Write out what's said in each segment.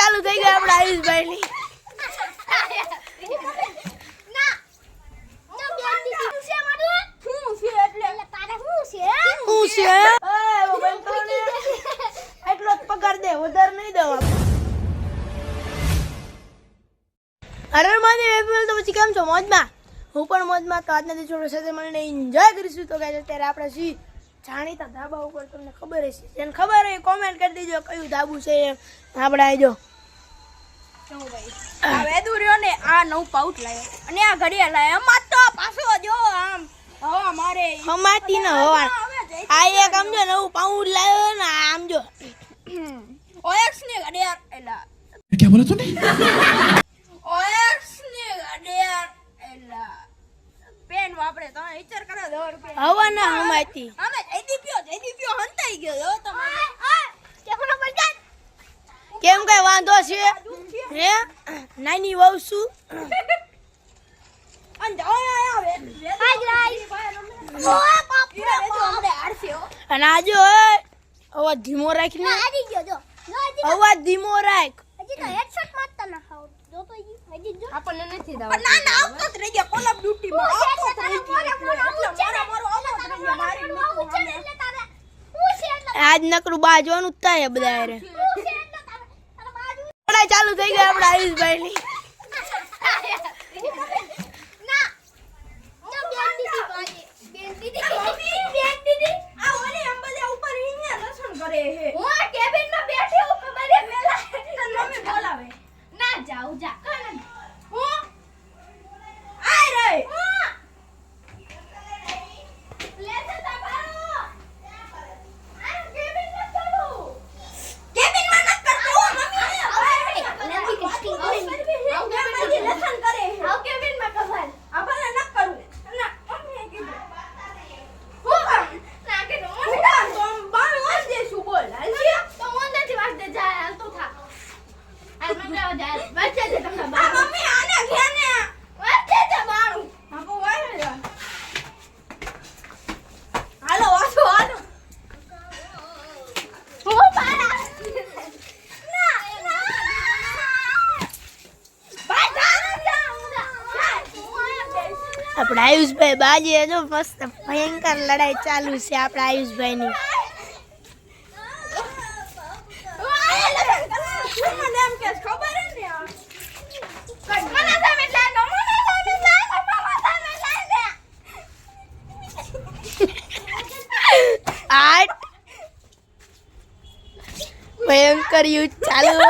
ચાલુ થઈ ગઈ આપણા આયુષભાઈ ની છે. એટલો જ પગાર દે વધારે નહીં દેવા અરે માને તો પછી કેમ છો? મોજમાં? હું પણ મોજમાં તો આજના દિવસ સાથે મળીને એન્જોય કરીશું. તો ગાઈસ અત્યારે આપણે સી જાણીતા ધાબા ઉપર તમને ખબર હશે. જેને ખબર હોય કોમેન્ટ કરી દીજો કયું ધાબુ છે આપણે આવી આ નવ પાઉટ લાવ્યો અને આ ઘડિયા લાવ્યો પાછો હવા નવું પાઉટ લાવ્યો ને આમ જો. એલા. ઓએક્સ ને? ઘડિયાળ. એલા. પેન વાપરે તો વિચાર કરો હવા ના હમાતી હંતાઈ ગયો કેમ કઈ વાંધો છે? હે? નાની વહુ શું? અને જાઓ આયા હવે. અને આજો એ અવાજ ધીમો રાખ ને. અવાજ ધીમો રાખ. આપણને નથી દાવા ના ના આવતો જ રહી ગયા. કોલ ઓફ ડ્યુટી માં આવતો જ રહી ગયા. મારા મારો આવતો જ રહી ગયા. મારી આજ નકરું બાજવાનું જ થાય બધા હારે. લડાઈ ચાલુ થઈ ગયા આપણા આયુષભાઈ ની આ ઓલી આયુષભાઈ બાજે જો મસ્ત ભયંકર લડાઈ ચાલુ છે આપણા આયુષભાઈ ની મને એમ કે ખબર હે ને આ. આઠ ભયંકર યુદ્ધ ચાલુ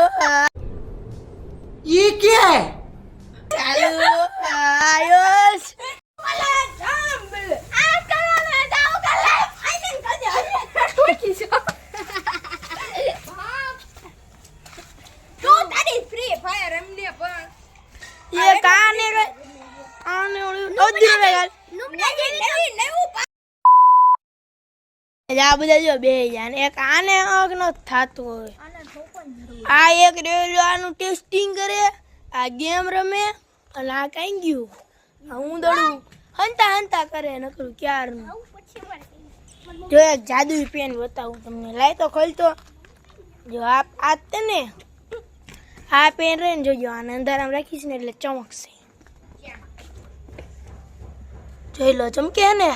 ये क्या है નવી- નવી- આ બધા જો બે જાન એક આને હક ન થાતું હોય. આ એક રેલો આનું ટેસ્ટિંગ કરે આ ગેમ રમે અને આ કાઈ ગયું. હું દોડું. હંતા હંતા કરે નકરું ક્યારનું. જો એક જાદુઈ પેન બતાવું તમને. લાય તો ખોલતો. જો આ આ તને આ પેન રે ને જોજો આને અંધારામાં રાખીશ ને એટલે ચમકશે. જોઈ લો ચમકે ને?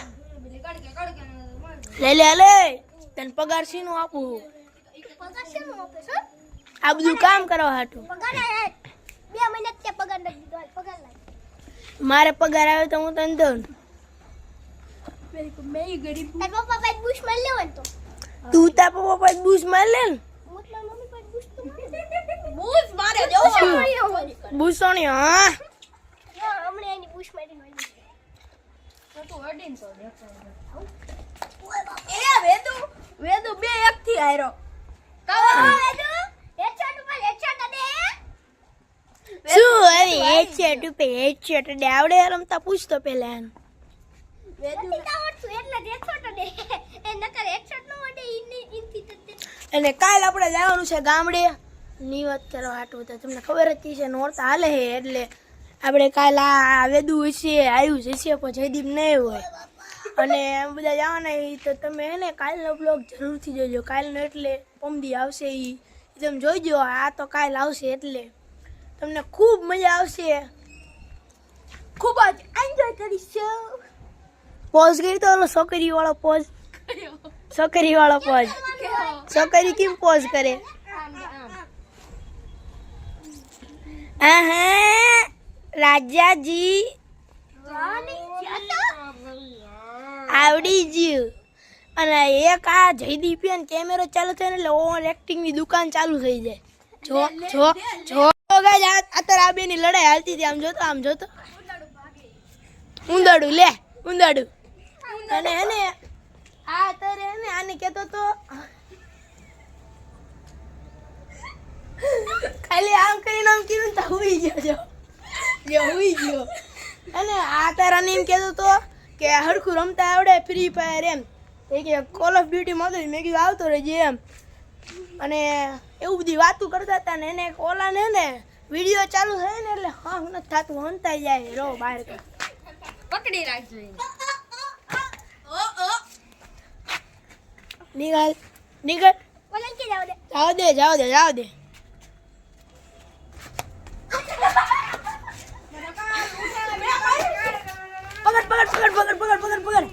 લે લે લે. તને પગાર શીનું આપું? આ બધું કામ કરવા હાટું. મારે પગાર આવે તો હું તને દઉં. તું તાર પપ્પા પાસે બૂસ માર લે ને? બૂઝ મારે જવું છે. બૂસોણી હા એ વેદુ વેદુ બે એક થી હાર્યો શું અરે હેડસેટ ઉપર હેડસેટ ડે આવડે રમતા પૂછતો પેલા એને અને કાલ આપણે જવાનું છે ગામડે. ની વાત કરવા હાટું તો તમને ખબર જ છે નોરતા હાલે હે એટલે આપણે કાલ આ વેદુ હશે આવ્યું જ હશે પણ જયદીપ નહીં હોય. અને એમ બધા જવાના તો તમે હે ને કાલનો બ્લોગ જરૂરથી જોજો. કાલનો એટલે પમદી આવશે એ તમે જોઈજો આ તો કાલ આવશે એટલે. તમને ખૂબ મજા આવશે. ખૂબ જ એન્જોય કરીશું. પોઝ કરી તો ઓલો છોકરી વાળો પોઝ છોકરી વાળો પોઝ છોકરી કેમ પોઝ કરે? આહા. રાજાજી આવડી ગયું. અને એક આ જયદીપિયન કેમેરો ચાલુ થાય એટલે ઓવર એક્ટિંગની દુકાન ચાલુ થઈ જાય. જો જો જો. ગાય અત્યારે આ બેની લડાઈ હાલતી હતી. આમ જોતો આમ જોતો. ઉંદાડું લે ઉંદડું અને એને આ અત્યારે એને આને કહેતો તો ખાલી આમ કરીને આમ કીધું તો હુઈ ગયો હુઈ ગયો. અને આ તારાને એમ કહેતો તો કે હરખું રમતા આવડે ફ્રી ફાયર એમ. એ કે કોલ ઓફ ડ્યુટી માં મેં કીધું આવતો રહેજે એમ. અને એવું બધી વાતું કરતા હતા ને એને ઓલા ને વીડિયો ચાલુ થાય ને એટલે હા હું નથી થતું હંતાઈ જાય. રો બહાર તો. પકડી રાખજો નિકાલ નિકાલ જાવ દે જાવ દે જાવ દે. પકડ પકડ પકડ પકડ પકડ પકડ પકડ.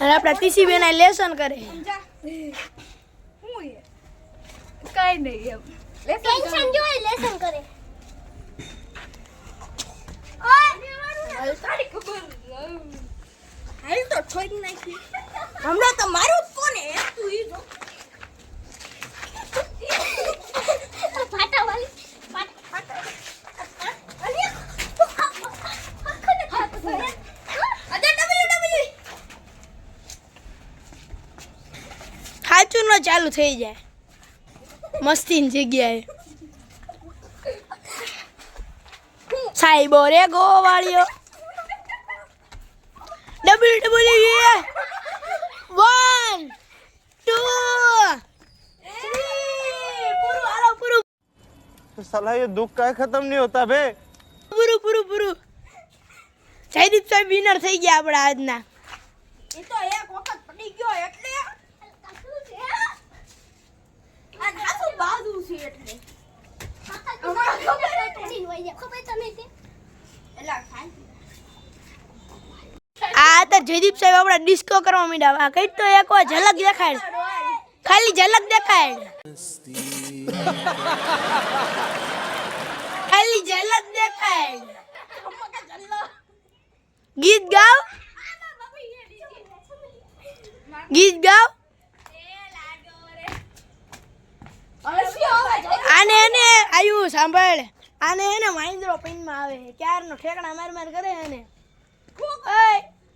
અને આપણા ટીસી બેન આ લેસન કરે. કઈ નહીં એમ. ટેન્શન લેસન કરે. હાલ તો છોડી નાખી. હમણાં તો મારું જ કોને? તું ઈ જો. સાચું ન ચાલુ થઈ જાય મસ્તીની જગ્યાએ સાહેબો રે ગોવાળીઓ ડબલ ડબલ વન ટુ પૂરું હાલો પૂરું तो साला ये दुख का खत्म नहीं होता बे પૂરું પૂરું પૂરું જયદીપ સાહેબ વિનર થઈ ગયા આપણા આજના છે એટલે આ તો જયદીપ સાહેબ આપણા ડિસ્કો કરવા માંડ્યા. આ કઈ તો એક વાર ઝલક દેખાય. ખાલી ઝલક દેખાય. ખાલી ઝલક દેખાય. ગીત ગાવ ગીત ગાવ આને એને આયુ સાંભળ. આને એને મહેન્દ્રો પિનમાં આવે ક્યારનો ઠેકડા માર માર કરે એને.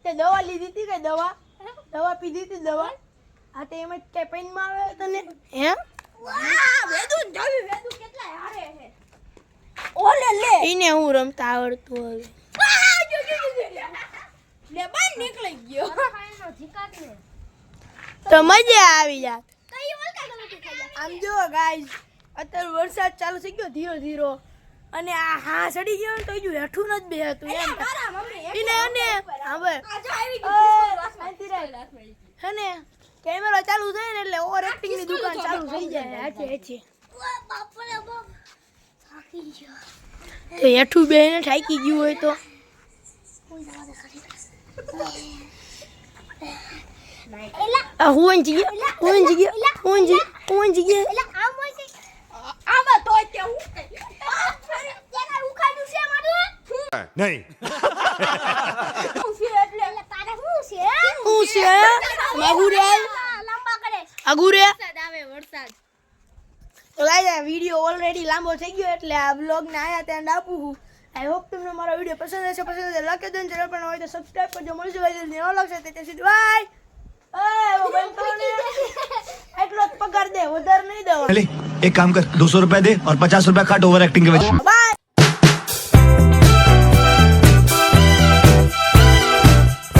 તે દવા લીધી હતી કે દવા? દવા પીધી હતી દવા? આ તે એમ જ તે પિનમાં આવે તને. હે? વેદુ જવી કેટલા હારે છે. ઓલે લે. એને હું રમતા આવડતું હવે. લે નીકળી ગયો. તો મજા આવી જાત કઈ ઓલકા ગમે તે થઈ જાય આમ જો ગાઈઝ અત્યારે વરસાદ ચાલુ થઈ ગયો ધીરો ધીરો. અને આ હા સડી ગયો તો હજુ હેઠું નથી બે હતું એમ એને અને હવે આ જો આવી ઓય, ગઈ શાંતિ રાખ. હે ને કેમેરો ચાલુ થાય ને એટલે ઓવર એક્ટિંગની દુકાન ચાલુ થઈ જાય હાચે હાચે. તો હેઠું બે ને ઠાકી ગયું હોય તો. દે ખરી એલા આ હું હું જગ્યા હું જગ્યા હું જગ્યા એલા આમ તે હું नहीं હું છે હું છે કરે અગુરે વરસાદ તો ગાઈસ આ વિડિયો ઓલરેડી લાંબો થઈ ગયો એટલે આ બ્લોગને આયા ત્યાં આપું છું આઈ હોપ તમને મારો વિડિયો પસંદ હશે પસંદ હશે લાગે તો ચેનલ પણ હોય તો સબસ્ક્રાઇબ કરજો મળજો ગાઈસ ને લાગશે તો સુધી બાય એટલો જ પગાર દે વધારે નહીં દેવાનો पहले एक काम कर दो सौ रुपया दे और पचास रुपया काट ओवर एक्टिंग के वजह બાય